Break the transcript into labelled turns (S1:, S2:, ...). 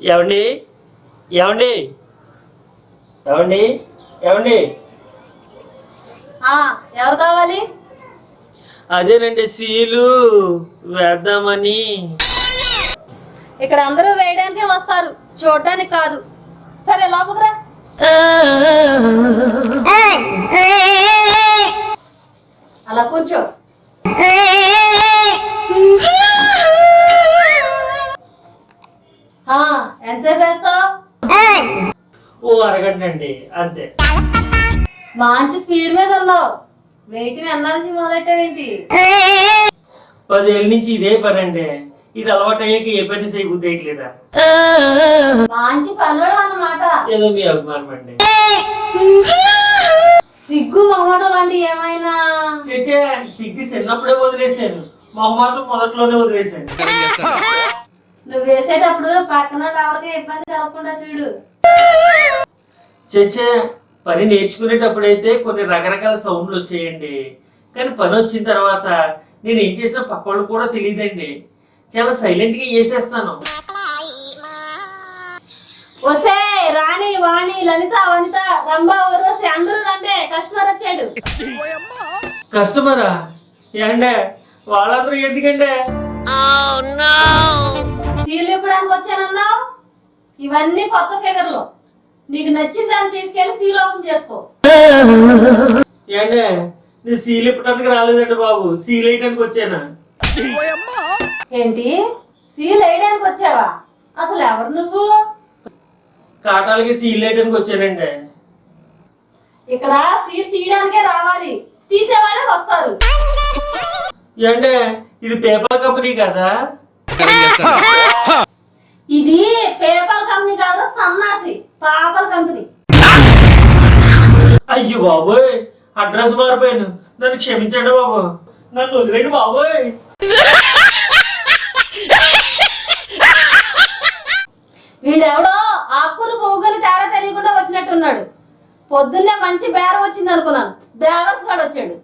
S1: ఏమండి? ఏమండి? ఏమండి? ఏమండి?
S2: ఆ, ఎవరు కావాలి?
S1: అదేనండి సీలు వేద్దామని.
S2: ఇక్కడ అందరూ వేయడానికే వస్తారు. చూడడానికి కాదు. సరే లోపలికి రా. అలా కూర్చో. ఎంతసేపు వేస్తావు
S1: ఓ అరగంట అండి అంతే.
S2: మంచి స్పీడ్ మీద ఉన్నావు వెయిట్ ఎన్నాళ్ళ నుంచి మొదలెట్టావేంటి?
S1: పదేళ్ళ నుంచి ఇదే పని అండి ఇది అలవాటు అయ్యాక ఏ పని చేయబుద్దేయట్లేదా
S2: మంచి పనుడు అన్నమాట.
S1: ఏదో మీ అభిమానం అండి
S2: సిగ్గు మొహమాటం లాంటి ఏమైనా?
S1: చేచే సిగ్గి చిన్నప్పుడే వదిలేశాను. మొహమాటం మొదట్లోనే వదిలేశాను.
S2: నువ్వు వేసేటప్పుడు పక్కన వాళ్ళు ఎవరికి ఇబ్బంది కలగకుండా చూడు.
S1: చచ్చే పని నేర్చుకునేటప్పుడైతే కొన్ని రకరకాల సౌండ్లు వచ్చాయండి. కానీ పని వచ్చిన తర్వాత నేను ఏం చేసిన పక్కోళ్ళు కూడా తెలియదండి. చాలా సైలెంట్గా వేసేస్తాను
S2: ఒసే రాణి వాణి లలిత వనిత రంభ ఊర్వశి అందరూ రండే కస్టమర్ వచ్చాడు.
S1: కస్టమరా? ఏండే? వాళ్ళందరూ ఎందుకంటే
S2: ఇప్పడానికి వచ్చానన్నావు? ఇవన్నీ కొత్త ఫిగర్లు. నీకు నచ్చిన దాన్ని తీసుకెళ్ళి సీల్ ఓపెన్ చేసుకో.
S1: నేను సీల్ ఇప్పటానికి రాలేదండి బాబు. సీల్ వేయటానికి వచ్చానా?
S2: ఏంటి? సీల్ వేయడానికి వచ్చావా? అసలు ఎవరు నువ్వు?
S1: కాటాలకి సీల్ వేయటానికి వచ్చానండి.
S2: ఇక్కడ సీల్ తీయడానికే రావాలి. తీసేవాళ్ళే వస్తారు.
S1: ఏండే ఇది పేపర్ కంపెనీ కదా?
S2: ఇది పేపర్ కంపెనీ కాదు సన్నాసి. పాపల కంపెనీ.
S1: అయ్యో బాబోయ్ అడ్రస్ మారిపోయాను. నన్ను క్షమించండి బాబు. నన్ను వదిలేండి బాబోయ్.
S2: వీడెవడో ఆకులు పువ్వులు తేడా తెలియకుండా వచ్చినట్టున్నాడు. పొద్దున్నే మంచి బేరం వచ్చింది అనుకున్నాను బేవర్స్ గాడు వచ్చాడు.